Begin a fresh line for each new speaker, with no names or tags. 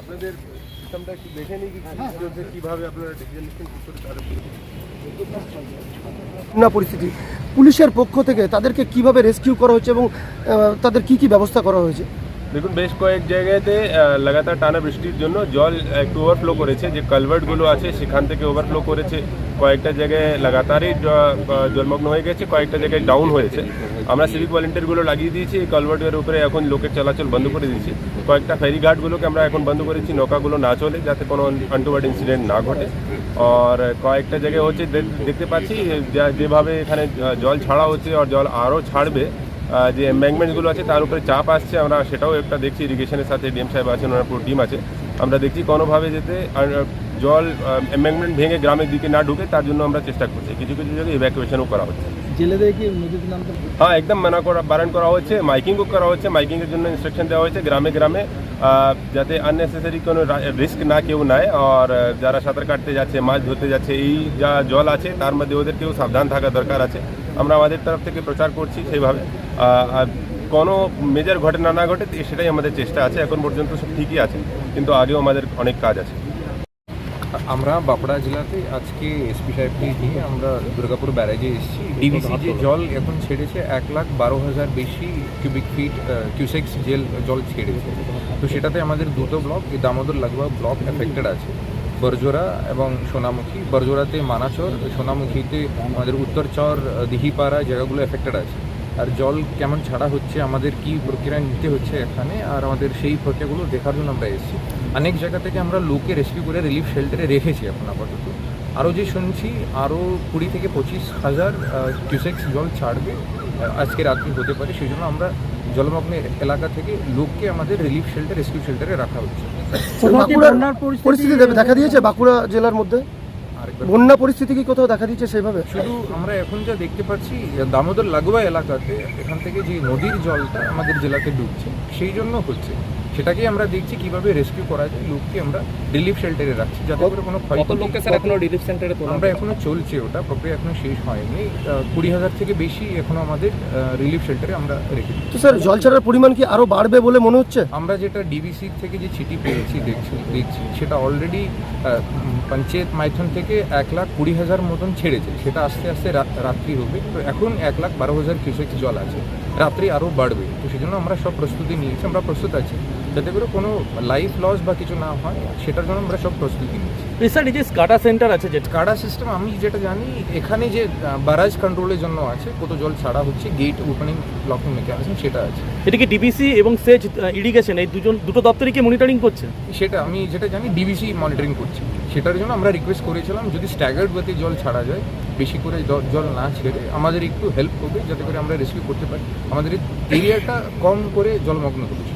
আপনাদের সিস্টেমটা একটু দেখে নিই যে কীভাবে আপনারা ডিসিশন নিচ্ছেন কি করে তার
বন্যা পরিস্থিতি। পুলিশের পক্ষ থেকে তাদেরকে কীভাবে রেস্কিউ করা হয়েছে এবং তাদের কি কি ব্যবস্থা করা হয়েছে?
দেখুন, বেশ কয়েক জায়গাতে লাগাতার টানা বৃষ্টির জন্য জল একটু ওভারফ্লো করেছে। যে কালভার্টগুলো আছে, সেখান থেকে ওভারফ্লো করেছে। কয়েকটা জায়গায় লাগাতারই জলমগ্ন হয়ে গেছে, কয়েকটা জায়গায় ডাউন হয়েছে। আমরা সিভিক ভলেন্টিয়ারগুলো লাগিয়ে দিয়েছি, এই কালভার্টের উপরে এখন লোকের চলাচল বন্ধ করে দিয়েছি। কয়েকটা ফেরিঘাটগুলোকে আমরা এখন বন্ধ করেছি, নৌকাগুলো না চলে, যাতে কোনো আনটুয়ার্ড ইনসিডেন্ট না ঘটে। আর কয়েকটা জায়গায় হচ্ছে দেখতে পাচ্ছি যেভাবে এখানে জল ছাড়া হচ্ছে, আর জল আরও ছাড়বে যে এম্ব্যাঙ্কমেন্টগুলো আছে তার উপরে চাপ আসছে। আমরা সেটাও একটা দেখছি ইরিগেশনের সাথে ডিএম সাহেব আছেন ওনার পুরো টিম আছে। আমরা দেখছি কোনোভাবে যেতে আর, জল এম্ব্যাঙ্কমেন্ট ভেঙে গ্রামের দিকে না ঢুকে তার জন্য আমরা চেষ্টা করছি। কিছু কিছু জায়গায় ইভ্যাকুয়েশনও করা হচ্ছে।
জেলেদের কি নদীতে নামতে
হ্যাঁ একদম মানা করা বারণ করা হচ্ছে মাইকিংও করা হচ্ছে। মাইকিংয়ের জন্য ইনস্ট্রাকশন দেওয়া হয়েছে গ্রামে গ্রামে যাতে আননেসেসারি কোনো রিস্ক না কেউ নেয় আর যারা সাঁতার কাটতে যাচ্ছে, মাছ ধরতে যাচ্ছে, এই যা জল আছে, তার মধ্যে ওদেরকেও সাবধান থাকা দরকার আছে। আমরা আমাদের তরফ থেকে প্রচার করছি সেইভাবে। কোনো মেজর ঘটনা না ঘটে, সেটাই আমাদের চেষ্টা আছে। এখন পর্যন্ত সব ঠিকই আছে, কিন্তু আগেও আমাদের অনেক কাজ আছে।
আমরা বাঁকুড়া জেলাতে আজকে এসপি সাহেবকে নিয়ে আমরা দুর্গাপুর ব্যারাজে এসেছি। ডিবিসি যে জল এখন ছেড়েছে এক লাখ বারো হাজার বেশি কিউবিক ফিট কিউসেক্স জেল জল ছেড়েছে। তো সেটাতে আমাদের দুটো ব্লক এই দামোদর লাগোয়া ব্লক এফেক্টেড আছে। বরজোরা এবং সোনামুখী। বরজোরাতে মানাচর সোনামুখীতে আমাদের উত্তরচর দিহিপাড়া জায়গাগুলো এফেক্টেড আছে। আর জল কেমন ছাড়া হচ্ছে আমাদের কি প্রক্রিয়া নিতে হচ্ছে এখানে আর আমাদের সেই প্রক্রিয়াগুলো দেখার জন্য আমরা এসেছি। অনেক জায়গা থেকে আমরা লোকে রেস্কিউ করে রিলিফ শেল্টারে রেখেছি এখন আপাতত। আরও যে শুনছি আরও কুড়ি থেকে পঁচিশ হাজার কিউসেক্স জল ছাড়বে আজকে রাত্রি হতে পারে সেই জন্য আমরা জলমগ্ন এলাকা থেকে লোককে আমাদের রিলিফ শেল্টার রেস্কিউ শেল্টারে রাখা হচ্ছে।
পরিস্থিতি দেখা দিয়েছে বাঁকুড়া জেলার মধ্যে? বন্যা পরিস্থিতি কি কোথাও দেখা দিয়েছে সেভাবে
শুধু আমরা এখন যা দেখতে পাচ্ছি দামোদর লাগোয়া এলাকাতে এখান থেকে যে নদীর জলটা আমাদের জেলাতে ডুবছে সেই জন্য হচ্ছে। সেটাকে আমরা দেখছি কীভাবে রেস্কিউ করা যায় লোককে আমরা রিলিফ শেল্টারে রাখছি যাতে করে কোনো
কত লোককে স্যার এখনও রিলিফ সেন্টারে তোলা
আমরা এখনও চলছে ওটা প্রক্রিয়া এখনও শেষ হয়নি। কুড়ি হাজার থেকে বেশি এখনও আমাদের রিলিফ শেল্টারে আমরা রেখেছি
তো স্যার জল ছাড়ার পরিমাণ কি আরও বাড়বে বলে মনে হচ্ছে?
আমরা যেটা ডিবিসি থেকে যে চিঠি পেয়েছি দেখছি দেখছি সেটা অলরেডি পঞ্চায়েত মাইথন থেকে এক লাখ কুড়ি হাজার মতন ছেড়েছে। সেটা আস্তে আস্তে রাত্রি হবে। তো এখন এক লাখ বারো হাজার কিউসেক জল আছে। রাত্রি আরও বাড়বে। তো সেই জন্য আমরা সব প্রস্তুতি নিয়েছি আমরা প্রস্তুত আছি। যাতে করে কোনো লাইফ লস বা কিছু না হয় সেটার জন্য আমরা সব প্রস্তুতি নিয়েছি
স্যার এই যে স্কাটা সেন্টার আছে যে
কাড়া সিস্টেম আমি যেটা জানি এখানে যে বারাজ কন্ট্রোলের জন্য আছে কত জল ছাড়া হচ্ছে গেট ওপেনিং লকিং মেকানিজম সেটা আছে।
এটিকে ডিবিসি এবং সেচ ইরিগেশন এই দুজন দুটো দপ্তরই কি মনিটরিং করছে?
সেটা আমি যেটা জানি ডিবিসি মনিটরিং করছি। সেটার জন্য আমরা রিকোয়েস্ট করেছিলাম যদি স্ট্যাগার্ড গতি জল ছাড়া যায় বেশি করে জল না ছেড়ে আমাদের একটু হেল্প করবে যাতে করে আমরা রেস্কিউ করতে পারি। আমাদের এরিয়াটা কম করে জলমগ্ন করেছি।